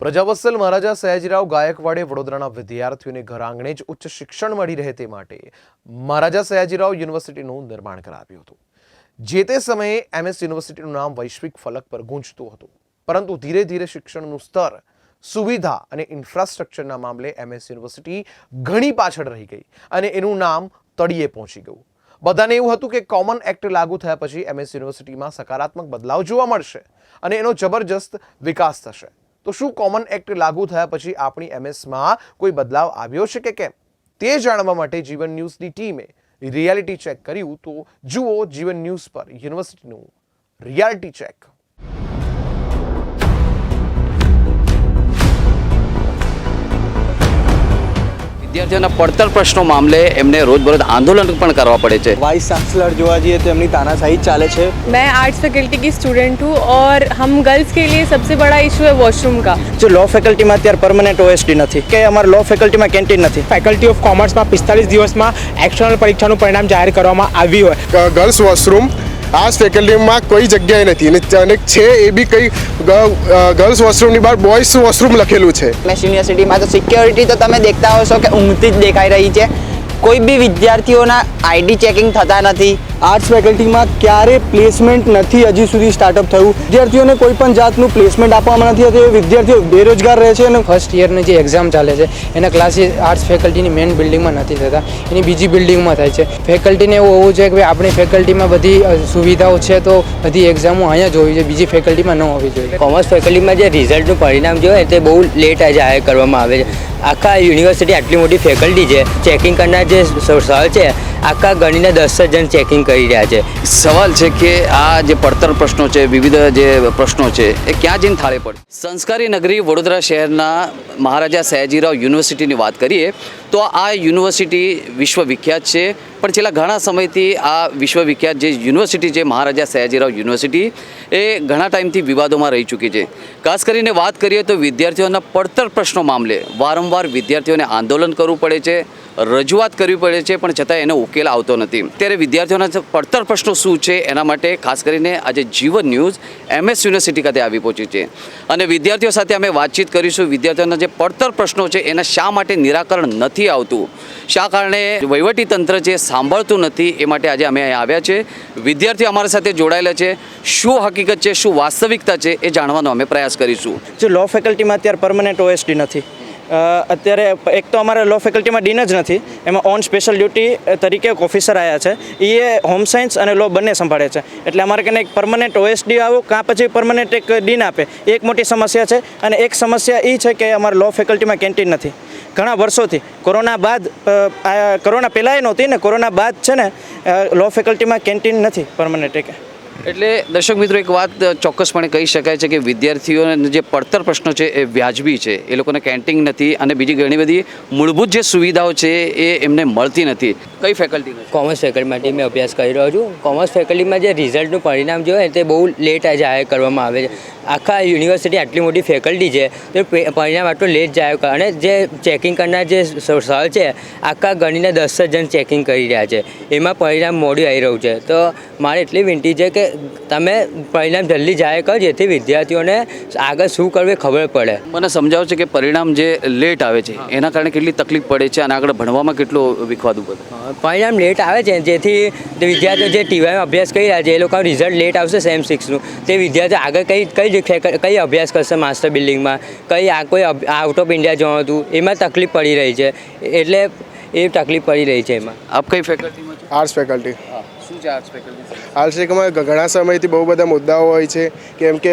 પ્રજાવત્સલ મહારાજા સયાજીરાવ ગાયકવાડે વડોદરાના વિદ્યાર્થીઓને ઘર આંગણે જ ઉચ્ચ શિક્ષણ મળી રહે તે માટે મહારાજા સયાજીરાવ યુનિવર્સિટીનું નિર્માણ કરાવ્યું હતું. જે તે સમયે એમએસ યુનિવર્સિટીનું નામ વૈશ્વિક ફલક પર ગુંજતું હતું. પરંતુ ધીરે ધીરે શિક્ષણનું સ્તર, સુવિધા અને ઇન્ફ્રાસ્ટ્રક્ચરના મામલે એમએસ યુનિવર્સિટી ઘણી પાછળ રહી ગઈ અને એનું નામ તળિયે પહોંચી ગયું. બધાને એવું હતું કે કોમન એક્ટ લાગુ થયા પછી એમએસ યુનિવર્સિટીમાં સકારાત્મક બદલાવ જોવા મળશે અને એનો જબરજસ્ત વિકાસ થશે. તો શું કોમન એક્ટ લાગુ થયા પછી આપણી એમએસમાં કોઈ બદલાવ આવ્યો છે કે કેમ? તે જાણવા માટે જીવન ન્યૂઝની ટીમે રિયાલિટી ચેક કર્યું તો જુઓ જીવન ન્યૂઝ પર યુનિવર્સિટીનું રિયાલિટી ચેક વિદ્યાર્થીઓના પડતર પ્રશ્નો મામલે એમને રોજબરોજ આંદોલન પણ કરવા પડે છે. વાઇસ ચાન્સલર જોવા જઈએ તો એમની તાનાશાહી ચાલે છે. મેં आर्ट्स फैकल्टी की स्टूडेंट हूँ और हम गर्ल्स के लिए सबसे बड़ा इशू है वॉशरूम का જો લો ફેકલ્ટીમાં અત્યારે પરમનન્ટ ઓએસડી નથી કે અમારા લો ફેકલ્ટીમાં કેન્ટીન નથી. ફેકલ્ટી ઓફ કોમર્સમાં પિસ્તાલીસ દિવસમાં એક્સટર્નલ પરીક્ષાનું પરિણામ જાહેર કરવામાં આવ્યું હોય. ગર્લ્સ વોશરૂમ આ ફેકલ્ટીમાં કોઈ જગ્યાએ નથી. અને છે એ બી કઈ ગર્લ્સ વોશરૂમની બહાર બોયઝ વોશરૂમ લખેલું છે. મેસ યુનિવર્સિટીમાં તો સિક્યોરિટી તો તમે દેખતા હશો કે ઊંઘતી જ દેખાઈ રહી છે. કોઈ બી વિદ્યાર્થીઓના આઈડી ચેકિંગ થતા નથી. આર્ટ્સ ફેકલ્ટીમાં ક્યારે પ્લેસમેન્ટ નથી હજી સુધી સ્ટાર્ટઅપ થયું. વિદ્યાર્થીઓને કોઈ પણ જાતનું પ્લેસમેન્ટ આપવામાં નથી આવતું એ વિદ્યાર્થીઓ બેરોજગાર રહે છે અને ફર્સ્ટ યરની જે એક્ઝામ ચાલે છે એના ક્લાસીસ આર્ટ્સ ફેકલ્ટીની મેઇન બિલ્ડિંગમાં નથી થતા. એની બીજી બિલ્ડિંગમાં થાય છે. ફેકલ્ટીને એવું હોવું જોઈએ કે ભાઈ આપણી ફેકલ્ટીમાં બધી સુવિધાઓ છે તો બધી એક્ઝામો અહીંયા જ હોવી જોઈએ. બીજી ફેકલ્ટીમાં ન હોવી જોઈએ. કોમર્સ ફેકલ્ટીમાં જે રિઝલ્ટનું પરિણામ જોઈએ તે બહુ લેટ જાહેર કરવામાં આવે છે. આખા યુનિવર્સિટી આટલી મોટી ફેકલ્ટી છે. ચેકિંગ કરનાર જે સર છે આખા ગણીને દસ જણ ચેકિંગ કરી રહ્યા છે. સવાલ છે કે આ જે પડતર પ્રશ્નો છે વિવિધ જે પ્રશ્નો છે એ ક્યાં જઈને થાળે પડે? સંસ્કારી નગરી વડોદરા શહેરના મહારાજા સયાજીરાવ યુનિવર્સિટીની વાત કરીએ તો આ યુનિવર્સિટી વિશ્વવિખ્યાત છે. પણ છેલ્લા ઘણા સમયથી આ વિશ્વવિખ્યાત જે યુનિવર્સિટી છે મહારાજા સયાજીરાવ યુનિવર્સિટી એ ઘણા ટાઈમથી વિવાદોમાં રહી ચૂકી છે. ખાસ કરીને વાત કરીએ તો વિદ્યાર્થીઓના પડતર પ્રશ્નો મામલે વારંવાર વિદ્યાર્થીઓને આંદોલન કરવું પડે છે. રજૂઆત કરવી પડે છે, પણ છતાં એનો ઉકેલ આવતો નથી. ત્યારે વિદ્યાર્થીઓના પડતર પ્રશ્નો શું છે, એના માટે ખાસ કરીને આજે જીવન ન્યૂઝ એમએસ યુનિવર્સિટી ખાતે આવી પહોંચી છે. અને વિદ્યાર્થીઓ સાથે અમે વાતચીત કરીશું. વિદ્યાર્થીઓના જે પડતર પ્રશ્નો છે, એના શા માટે નિરાકરણ નથી આવતું? શા કારણે વહીવટી તંત્ર જે સાંભળતું નથી, એ માટે આજે અમે અહીં આવ્યા છે. વિદ્યાર્થીઓ અમારી સાથે જોડાયેલા છે. શું હકીકત છે, શું વાસ્તવિકતા છે, એ જાણવાનો અમે પ્રયાસ કરીશું. જો લો ફેકલ્ટીમાં અત્યારે પરમનન્ટ ઓએસડી નથી. અત્યારે એક તો અમારે લો ફેકલ્ટીમાં ડીન જ નથી, એમાં ઓન સ્પેશિયલ ડ્યુટી તરીકે એક ઓફિસર આવ્યા છે. એ હોમ સાયન્સ અને લો બંને સંભાળે છે. એટલે અમારે કને એક પરમનન્ટ ઓએસડી આવો, કાં પછી પરમનન્ટ એક ડીન આપે. એક મોટી સમસ્યા છે અને એક સમસ્યા એ છે કે અમારે લો ફેકલ્ટીમાં કેન્ટીન નથી. ઘણા વર્ષોથી, કોરોના બાદ કોરોના પહેલાંય નહોતી ને કોરોના બાદ છે ને લો ફેકલ્ટીમાં કેન્ટીન નથી પરમનન્ટ એક. એટલે દર્શક મિત્રો, એક વાત ચોક્કસપણે કહી શકાય છે કે વિદ્યાર્થીઓને જે પડતર પ્રશ્નો છે એ વ્યાજબી છે. એ લોકોને કેન્ટીન નથી અને બીજી ઘણી બધી મૂળભૂત જે સુવિધાઓ છે એ એમને મળતી નથી. કઈ ફેકલ્ટી કોમર્સ ફેકલ્ટીમાંથી મેં અભ્યાસ કરી રહ્યો છું. કોમર્સ ફેકલ્ટીમાં જે રિઝલ્ટનું પરિણામ જોયું તે બહુ લેટ જાહેર કરવામાં આવે છે. આખા યુનિવર્સિટી આટલી મોટી ફેકલ્ટી છે, તો પરિણામ આટલું લેટ જાહેર અને જે ચેકિંગ કરનાર જે સર છે, આખા ગણીને દસ જ જણ ચેકિંગ કરી રહ્યા છે. એમાં પરિણામ મોડું આવી રહ્યું છે. તો મારે એટલી વિનંતી છે કે તમે પરિણામ જલ્દી જાહેર કરો જેથી વિદ્યાર્થીઓને આગળ શું કરવું ખબર પડે. મને સમજાવો છે કે પરિણામ જે લેટ આવે છે એના કારણે કેટલી તકલીફ પડે છે અને આગળ ભણવામાં કેટલું વિખવાદું પડે પરિણામ લેટ આવે છે જેથી તે વિદ્યાર્થીઓ જે ટીવાયમાં અભ્યાસ કરી રહ્યા છે એ લોકો રિઝલ્ટ લેટ આવશે સેમ સિક્સનું તે વિદ્યાર્થીઓ આગળ કઈ કઈ જ કઈ અભ્યાસ કરશે માસ્ટર બિલ્ડિંગમાં કઈ આ કોઈ આઉટ ઓફ ઇન્ડિયા જવાનું હતું? એમાં તકલીફ પડી રહી છે. એટલે એ તકલીફ પડી રહી છે એમાં. આપ કઈ ફેકલ્ટીમાં આર્ટ્સ ફેકલ્ટી શું આર્ટ્સ ઘણા સમયથી બહુ બધા મુદ્દાઓ હોય છે, કેમ કે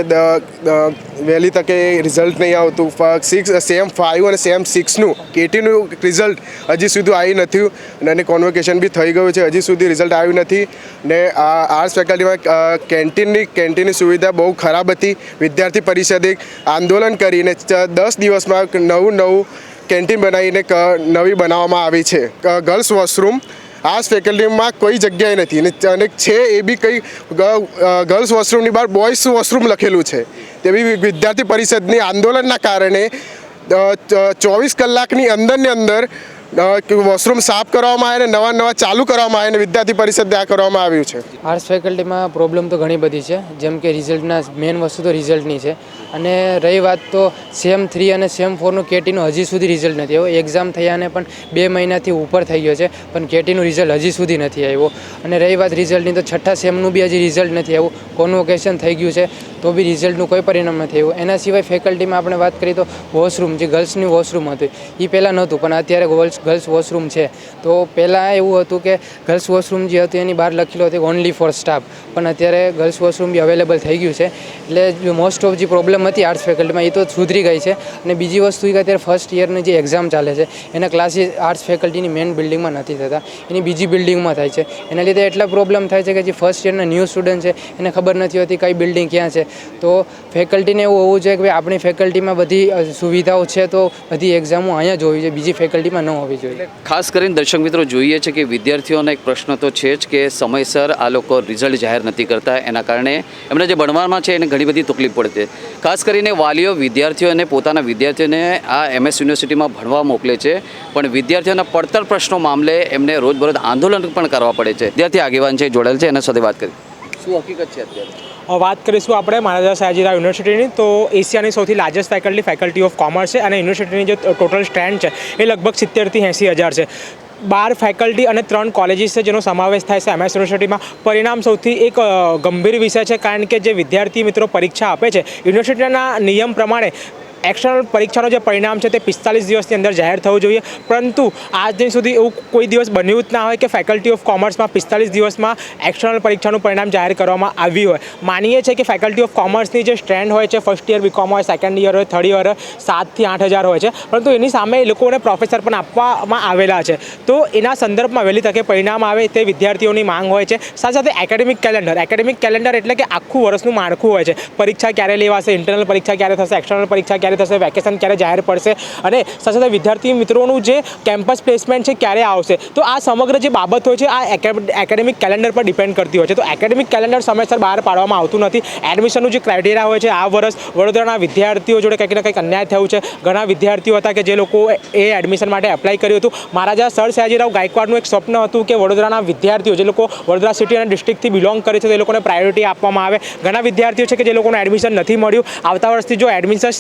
વહેલી તકે રિઝલ્ટ નહીં આવતું. સિક્સ સેમ ફાઇવ અને સેમ સિક્સનું કેટીનું રિઝલ્ટ હજી સુધી આવી નથી. અને કોન્વોકેશન બી થઈ ગયું છે, હજી સુધી રિઝલ્ટ આવ્યું નથી. ને આ આર્ટ્સ ફેકલ્ટીમાં કેન્ટીનની કેન્ટીનની સુવિધા બહુ ખરાબ હતી. વિદ્યાર્થી પરિષદે આંદોલન કરીને દસ દિવસમાં નવું નવું કેન્ટીન બનાવીને નવી બનાવવામાં આવી છે. ગર્લ્સ વોશરૂમ આ ફેકલ્ટીમાં કોઈ જગ્યાએ નથી. અને છે એ બી કંઈ ગર્લ્સ વોશરૂમની બહાર બોયઝ વોશરૂમ લખેલું છે. તે બી વિદ્યાર્થી પરિષદની આંદોલનના કારણે ચોવીસ કલાકની અંદરની અંદર વોશરૂમ સાફ કરવામાં આવે ને નવા નવા ચાલુ કરવામાં આવે ને વિદ્યાર્થી પરિષદ આ કરવામાં આવ્યું છે? આર્ટ્સ ફેકલ્ટીમાં પ્રોબ્લેમ તો ઘણી બધી છે. જેમ કે રિઝલ્ટના મેઇન વસ્તુ તો રિઝલ્ટની છે. અને રહી વાત તો સેમ થ્રી અને સેમ ફોરનું કેટીનું હજી સુધી રિઝલ્ટ નથી આવ્યો. એક્ઝામ થયાને પણ બે મહિનાથી ઉપર થઈ ગયો છે, પણ કેટીનું રિઝલ્ટ હજી સુધી નથી આવ્યો. અને રહી વાત રિઝલ્ટની તો છઠ્ઠા સેમનું બી હજી રિઝલ્ટ નથી આવ્યું. કોન્વોકેશન થઈ ગયું છે, તો બી રિઝલ્ટનું કોઈ પરિણામ નથી આવ્યું. એના સિવાય ફેકલ્ટીમાં આપણે વાત કરીએ તો વોશરૂમ, જે ગર્લ્સની વોશરૂમ હતું એ પહેલાં નહોતું, પણ અત્યારે ગર્લ્સ ગર્લ્સ વોશરૂમ છે. તો પહેલાં એવું હતું કે ગર્લ્સ વોશરૂમ જે હતું એની બહાર લખેલું હતું ઓનલી ફોર સ્ટાફ પણ અત્યારે ગર્લ્સ વોશરૂમ બી અવેલેબલ થઈ ગયું છે. એટલે મોસ્ટ ઓફ જે પ્રોબ્લેમ હતી આર્ટ્સ ફેકલ્ટીમાં એ તો સુધરી ગઈ છે. અને બીજી વસ્તુ એ કે અત્યારે ફર્સ્ટ યરની જે એક્ઝામ ચાલે છે, એના ક્લાસીસ આર્ટ્સ ફેકલ્ટીની મેઇન બિલ્ડિંગમાં નથી થતા. એની બીજી બિલ્ડિંગમાં થાય છે. એના લીધે એટલા પ્રોબ્લેમ થાય છે કે જે ફર્સ્ટ યરના ન્યૂ સ્ટુડન્ટ છે, એને ખબર નથી હોતી કઈ બિલ્ડિંગ ક્યાં છે. તો ફેકલ્ટીને એવું હોવું જોઈએ કે ભાઈ આપણી ફેકલ્ટીમાં બધી સુવિધાઓ છે, તો બધી એક્ઝામો અહીંયા જ હોવી જોઈએ. બીજી ફેકલ્ટીમાં ન હોવી જોઈએ. ખાસ કરીને દર્શક મિત્રો જોઈએ છે કે વિદ્યાર્થીઓનો એક પ્રશ્ન તો છે જ કે સમયસર આ લોકો રિઝલ્ટ જાહેર નથી કરતા. એના કારણે એમને જે ભણવામાં છે એને ઘણી બધી તકલીફ પડે છે ખાસ કરીને વાલીઓ વિદ્યાર્થીઓને પોતાના વિદ્યાર્થીઓને આ એમએસ યુનિવર્સિટીમાં ભણવા મોકલે છે. પણ વિદ્યાર્થીઓના પડતર પ્રશ્નો મામલે એમને રોજબરોજ આંદોલન પણ કરવા પડે છે. વિદ્યાર્થી આગેવાન છે જોડેલ છે એના સાથે વાત કરી. શું હકીકત છે અત્યારે? વાત કરીશું આપણે મહારાજા સયાજીરાવ યુનિવર્સિટીની તો એશિયાની સૌથી largest faculty faculty of commerce છે અને યુનિવર્સિટીની જે ટોટલ સ્ટ્રેન્ડ છે એ લગભગ સિત્તેરથી એંસી હજાર છે. બાર ફેકલ્ટી અને ત્રણ કોલેજીસ છે જેનો સમાવેશ થાય છે એમએસ યુનિવર્સિટીમાં પરિણામ સૌથી એક ગંભીર વિષય છે કારણ કે જે વિદ્યાર્થી મિત્રો પરીક્ષા આપે છે યુનિવર્સિટીના નિયમ પ્રમાણે એક્સટર્નલ પરીક્ષાનું જે પરિણામ છે તે પિસ્તાલીસ દિવસની અંદર જાહેર થવું જોઈએ. પરંતુ આજ દિન સુધી એવું કોઈ દિવસ બન્યું જ ના હોય કે ફેકલ્ટી ઓફ કોમર્સમાં પિસ્તાલીસ દિવસમાં એક્સટર્નલ પરીક્ષાનું પરિણામ જાહેર કરવામાં આવ્યું હોય. માનીએ છીએ કે ફેકલ્ટી ઓફ કોમર્સની જે સ્ટ્રેન્ડ હોય છે ફર્સ્ટ યર બીકોમ હોય સેકન્ડ યર હોય થર્ડ યર હોય, સાતથી આઠ હજાર હોય છે. પરંતુ એની સામે એ લોકોને પ્રોફેસર પણ આપવામાં આવેલા છે. તો એના સંદર્ભમાં વહેલી તકે પરિણામ આવે તે વિદ્યાર્થીઓની માંગ હોય છે. સાથે સાથે એકેડેમિક કેલેન્ડર એકેડેમિક કેલેન્ડર એટલે કે આખું વર્ષનું માળખું હોય છે. પરીક્ષા ક્યારે લેવાશે ઇન્ટરનલ પરીક્ષા ક્યારે થશે એક્સટર્નલ પરીક્ષા ક્યારે થશે વેકેશન ક્યારે જાહેર પડશે અને સાથે સાથે વિદ્યાર્થી મિત્રોનું જે કેમ્પસ પ્લેસમેન્ટ છે ક્યારે આવશે? તો આ સમગ્ર જે બાબત હોય છે, આ એકેડેમિક કેલેન્ડર પર ડિપેન્ડ કરતી હોય છે. તો એકેડેમિક કેલેન્ડર સમયસર બહાર પાડવામાં આવતું નથી. એડમિશનનું જે ક્રાઇટેરિયા હોય છે, આ વર્ષ વડોદરાના વિદ્યાર્થીઓ જોડે કંઈક ને કંઈક અન્યાય થયું છે. ઘણા વિદ્યાર્થીઓ હતા કે જે લોકો એ એડમિશન માટે એપ્લાય કર્યું હતું. મહારાજા સર સયાજીરાવ ગાયકવાડનું એક સ્વપ્ન હતું કે વડોદરાના વિદ્યાર્થીઓ, જે લોકો વડોદરા સિટી અને ડિસ્ટ્રિક્ટથી બિલોંગ કરે છે, તે લોકોને પ્રાયોરિટી આપવામાં આવે. ઘણા વિદ્યાર્થીઓ છે કે જે લોકોને એડમિશન નથી મળ્યું. આવતા વર્ષથી જો એડમિશન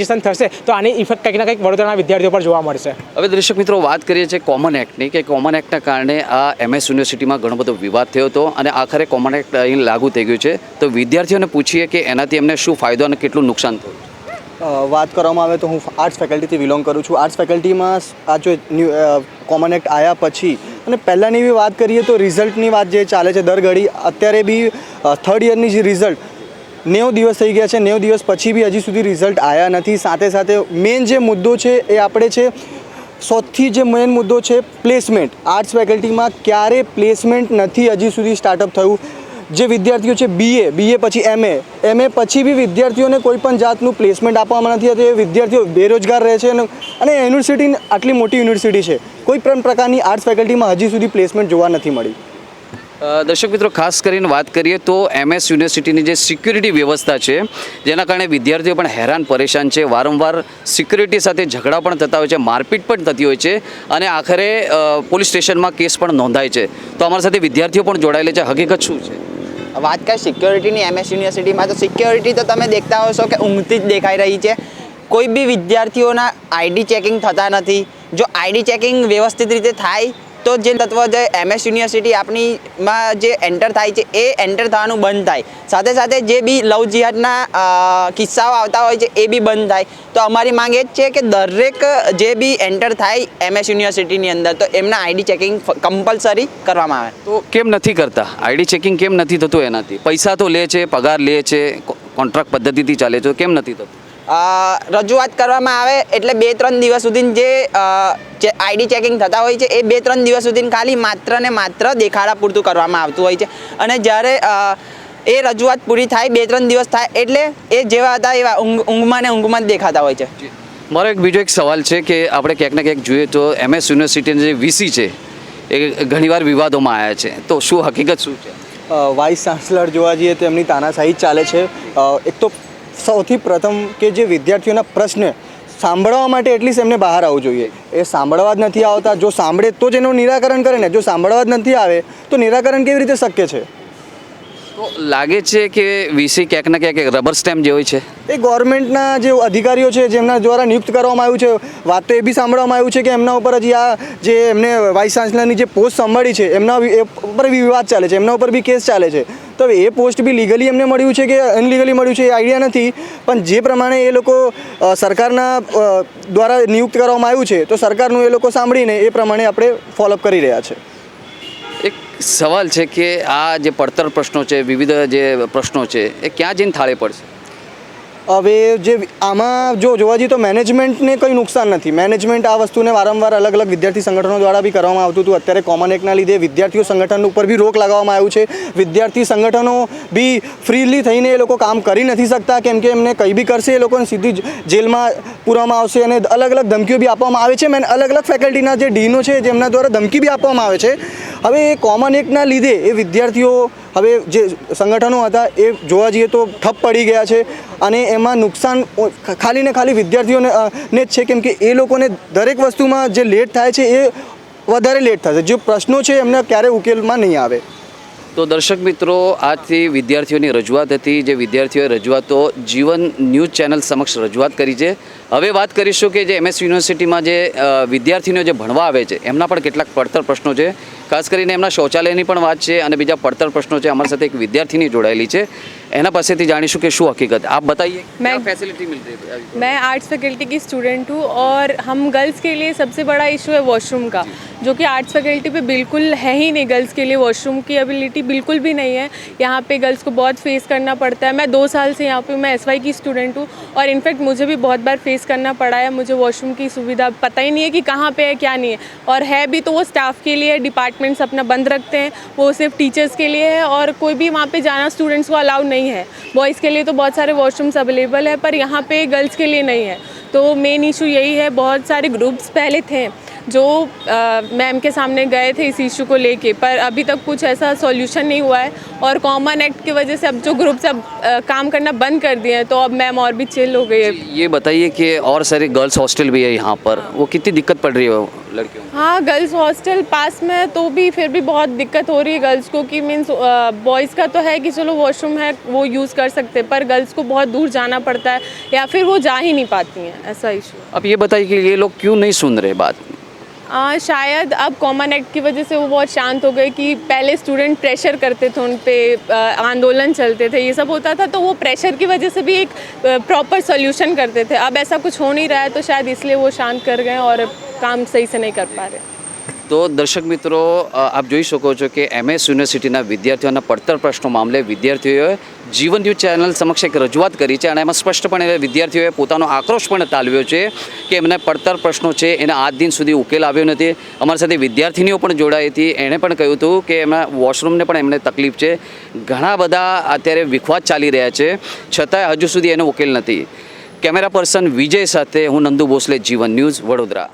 સેન્ટ્રલાઇઝેશન થશે તો આની ઇફેક્ટ કંઈક ના કંઈક વડોદરાના વિદ્યાર્થીઓ પર જોવા મળશે. હવે દર્શક મિત્રો વાત કરીએ છીએ કોમન એક્ટની કે કોમન એક્ટના કારણે આ એમએસ યુનિવર્સિટીમાં ઘણો બધો વિવાદ થયો હતો અને આખરે કોમન એક્ટ અહીં લાગુ થઈ ગયું છે. તો વિદ્યાર્થીઓને પૂછીએ કે એનાથી એમને શું ફાયદો અને કેટલું નુકસાન થયું? વાત કરવામાં આવે તો હું આર્ટ્સ ફેકલ્ટીથી બિલોંગ કરું છું. આર્ટ્સ ફેકલ્ટીમાં આ જો ન્યૂ કોમન એક્ટ આવ્યા પછી અને પહેલાંની બી વાત કરીએ તો રિઝલ્ટની વાત જે ચાલે છે દર ઘડી અત્યારે બી થર્ડ યરની જે રિઝલ્ટ નેવ દિવસ થઈ ગયા છે. નેવ દિવસ પછી બી હજી સુધી રિઝલ્ટ આવ્યા નથી. સાથે સાથે મેઇન જે મુદ્દો છે એ આપણે છે, સૌથી જે મેઇન મુદ્દો છે પ્લેસમેન્ટ આર્ટ્સ ફેકલ્ટીમાં ક્યારે પ્લેસમેન્ટ નથી હજી સુધી સ્ટાર્ટઅપ થયું. જે વિદ્યાર્થીઓ છે બીએ બીએ પછી એમએ એમએ પછી બી વિદ્યાર્થીઓને કોઈ પણ જાતનું પ્લેસમેન્ટ આપવામાં નથી આવતું એ વિદ્યાર્થીઓ બેરોજગાર રહે છે અને યુનિવર્સિટી આટલી મોટી યુનિવર્સિટી છે. કોઈ પણ પ્રકારની આર્ટ્સ ફેકલ્ટીમાં હજી સુધી પ્લેસમેન્ટ જોવા નથી મળી. દર્શક મિત્રો, ખાસ કરીને વાત કરીએ તો એમએસ યુનિવર્સિટીની જે સિક્યુરિટી વ્યવસ્થા છે, જેના કારણે વિદ્યાર્થીઓ પણ હેરાન પરેશાન છે. વારંવાર સિક્યુરિટી સાથે ઝઘડા પણ થતા હોય છે, મારપીટ પણ થતી હોય છે અને આખરે પોલીસ સ્ટેશનમાં કેસ પણ નોંધાય છે. તો અમારા સાથે વિદ્યાર્થીઓ પણ જોડાયેલા છે. હકીકત શું છે? વાત કરીએ સિક્યોરિટીની એમએસ યુનિવર્સિટીમાં તો સિક્યોરિટી તો તમે દેખતા હશો કે ઊંઘતી જ દેખાઈ રહી છે. કોઈ બી વિદ્યાર્થીઓના આઈડી ચેકિંગ થતા નથી. જો આઈડી ચેકિંગ વ્યવસ્થિત રીતે થાય તો જે તત્વ જે એમએસ યુનિવર્સિટી આપણીમાં જે એન્ટર થાય છે, એ એન્ટર થવાનું બંધ થાય. સાથે સાથે જે બી લવ જિહાદના કિસ્સાઓ આવતા હોય છે, એ બી બંધ થાય. તો અમારી માંગ એ જ છે કે દરેક જે બી એન્ટર થાય એમએસ યુનિવર્સિટીની અંદર, તો એમના આઈડી ચેકિંગ કમ્પલસરી કરવામાં આવે. તો કેમ નથી કરતા? આઈડી ચેકિંગ કેમ નથી થતું એનાથી? પૈસા તો લે છે, પગાર લે છે કોન્ટ્રાક્ટ પદ્ધતિથી ચાલે છે કેમ નથી થતું? રજૂઆત કરવામાં આવે એટલે બે ત્રણ દિવસ સુધી જે જે આઈડી ચેકિંગ થતા હોય છે એ બે ત્રણ દિવસ સુધી ખાલી માત્ર ને માત્ર દેખાડા પૂરતું કરવામાં આવતું હોય છે. અને જ્યારે એ રજૂઆત પૂરી થાય બે ત્રણ દિવસ થાય એટલે એ જેવા હતા એવા ઊંઘ ઊંઘમાં ને ઊંઘમાં જ દેખાતા હોય છે. મારો એક બીજો એક સવાલ છે કે આપણે ક્યાંક ને ક્યાંક જોઈએ તો એમએસ યુનિવર્સિટીની જે વીસી છે એ ઘણીવાર વિવાદોમાં આવ્યા છે. તો શું હકીકત શું છે? વાઇસ ચાન્સલર જોવા જઈએ તો એમની તાનાશાહી જ ચાલે છે. એક તો સૌથી પ્રથમ કે જે વિદ્યાર્થીઓના પ્રશ્ન સાંભળવા માટે એટલીસ્ટ એમને બહાર આવવું જોઈએ. એ સાંભળવા જ નથી આવતા. જો સાંભળે તો જ એનું નિરાકરણ કરે ને. જો સાંભળવા જ નથી આવે તો નિરાકરણ કેવી રીતે શક્ય છે? તો લાગે છે કે વીસી ક્યાંક ને ક્યાંક એક રબર સ્ટેમ્પ જે હોય છે. એ ગવર્મેન્ટના જે અધિકારીઓ છે જેમના દ્વારા નિયુક્ત કરવામાં આવ્યું છે વાત તો એ બી સાંભળવામાં આવ્યું છે કે એમના ઉપર હજી આ જે એમને વાઇસ ચાન્સલરની જે પોસ્ટ સંભાળી છે એમના ઉપર બી વિવાદ ચાલે છે. એમના ઉપર બી કેસ ચાલે છે. તો એ પોસ્ટ બી લીગલી એમને મળ્યું છે કે અનલીગલી મળ્યું છે એ આઈડિયા નથી. પણ જે પ્રમાણે એ લોકો સરકારના દ્વારા નિયુક્ત કરવામાં આવ્યું છે, તો સરકારનું એ લોકો સાંભળીને એ પ્રમાણે આપણે ફોલોઅપ કરી રહ્યા છે. એક સવાલ છે કે આ જે પડતર પ્રશ્નો છે, વિવિધ જે પ્રશ્નો છે, એ ક્યાં જઈને થાળે પડશે? હવે જે આમાં જો જોવા જઈએ તો મેનેજમેન્ટને કંઈ નુકસાન નથી. મેનેજમેન્ટ આ વસ્તુને વારંવાર અલગ અલગ વિદ્યાર્થી સંગઠનો દ્વારા બી કરવામાં આવતું હતું. અત્યારે કોમન એકના લીધે વિદ્યાર્થીઓ સંગઠન ઉપર બી રોક લગાવવામાં આવ્યું છે. વિદ્યાર્થી સંગઠનો બી ફ્રીલી થઈને એ લોકો કામ કરી નથી શકતા. કેમ કે એમને કંઈ બી કરશે એ લોકોને સીધી જેલમાં પૂરવામાં આવશે અને અલગ અલગ ધમકીઓ બી આપવામાં આવે છે. મેન અલગ અલગ ફેકલ્ટીના જે ડીનો છે, જેમના દ્વારા ધમકી બી આપવામાં આવે છે. હવે એ કોમન એકના લીધે એ વિદ્યાર્થીઓ હવે જે સંગઠનો હતા એ જોવા જઈએ તો ઠપ પડી ગયા છે અને એમાં નુકસાન ખાલી ને ખાલી વિદ્યાર્થીઓને ને જ છે કેમ કે એ લોકોને દરેક વસ્તુમાં જે લેટ થાય છે એ વધારે લેટ થશે. જે પ્રશ્નો છે એમને ક્યારે ઉકેલમાં નહીં આવે. તો દર્શક મિત્રો, આજથી વિદ્યાર્થીઓની રજૂઆત હતી જે વિદ્યાર્થીઓએ રજૂઆતો જીવન ન્યૂઝ ચેનલ સમક્ષ રજૂઆત કરી છે. હવે વાત કરીશું કે જે એમએસ યુનિવર્સિટીમાં જે વિદ્યાર્થીઓને વિદ્યાર્થીઓ જે ભણવા આવે છે, એમના પણ કેટલાક પડતર પ્રશ્નો છે. ખાસ કરીને એમના શૌચાલયની પણ વાત છે અને બીજા પડતર પ્રશ્નો છે. અમારી સાથે એક વિદ્યાર્થીની જોડાયેલી છે. એના પાસેથી જાણીશું કે શું હકીકત આપ बताइए क्या मैं- फैसिलिटी मिल रही है अभी? मैं आर्ट्स फैकल्टी की स्टूडेंट हूँ और हम गर्ल्स के लिए सबसे बड़ा इशू है वॉशरूम का जो कि आर्ट्स फैकल्टी पे बिल्कुल है ही नहीं गर्ल्स के लिए वॉशरूम की एबिलिटी बिल्कुल भी नहीं है यहाँ पे गर्ल्स को बहुत फेस करना पड़ता है मैं दो साल से यहाँ पे मैं एस की स्टूडेंट हूँ और इनफैक्ट मुझे भी बहुत बार फेस करना पड़ा है मुझे वॉशरूम की सुविधा पता ही नहीं है कि कहाँ पे है क्या नहीं है और है भी तो वो स्टाफ के लिए डिपार्टमेंट्स अपना बंद रखते हैं वो सिर्फ टीचर्स के लिए है और कोई भी वहाँ पे जाना स्टूडेंट्स को अलाउड नहीं है बॉयज़ के लिए तो बहुत सारे वॉशरूम्स अवेलेबल है पर यहाँ पे गर्ल्स के लिए नहीं है तो मेन इशू यही है बहुत सारे ग्रुप्स पहले थे जो मैम के सामने गए थे इस इशू को लेके पर अभी तक कुछ ऐसा सॉल्यूशन नहीं हुआ है और कॉमन एक्ट की वजह से अब जो ग्रुप अ, काम करना बंद कर दिए हैं तो अब मैम और भी चिल हो गई है। ये बताइए कि और सारे गर्ल्स हॉस्टल भी है यहाँ पर वो कितनी दिक्कत पड़ रही है लड़कियों हाँ गर्ल्स हॉस्टल पास में तो भी फिर भी बहुत दिक्कत हो रही है गर्ल्स को कि मीन्स बॉयज़ का तो है कि चलो वॉशरूम है वो यूज़ कर सकते हैं पर गर्ल्स को बहुत दूर जाना पड़ता है या फिर वो जा ही नहीं पाती हैं ऐसा इशू अब ये बताइए कि ये लोग क्यों नहीं सुन रहे बात? आ, शायद अब कॉमन एक्ट की वजह से वो बहुत शांत हो गए कि पहले स्टूडेंट प्रेशर करते थे उन पर आंदोलन चलते थे ये सब होता था तो वो प्रेशर की वजह से भी एक प्रॉपर सोल्यूशन करते थे। अब ऐसा कुछ हो नहीं रहा है तो शायद इसलिए वो शांत कर गए और काम सही से नहीं कर पा रहे। તો દર્શક મિત્રો આપ જોઈ શકો છો કે એમએસ યુનિવર્સિટીના વિદ્યાર્થીઓના પડતર પ્રશ્નો મામલે વિદ્યાર્થીઓએ જીવન ન્યૂઝ ચેનલ સમક્ષ એક રજૂઆત કરી છે અને એમાં સ્પષ્ટપણે વિદ્યાર્થીઓએ પોતાનો આક્રોશ પણ તાલવ્યો છે કે એમને પડતર પ્રશ્નો છે, એના આજ દિન સુધી ઉકેલ આવ્યો નથી. અમારી સાથે વિદ્યાર્થીનીઓ પણ જોડાઈ હતી. એણે પણ કહ્યું હતું કે એમના વોશરૂમને પણ એમને તકલીફ છે. ઘણા બધા અત્યારે વિખવાદ ચાલી રહ્યા છે. છતાંય હજુ સુધી એનો ઉકેલ નથી. કેમેરા પર્સન વિજય સાથે હું નંદુ ભોસલે, જીવન ન્યૂઝ વડોદરા.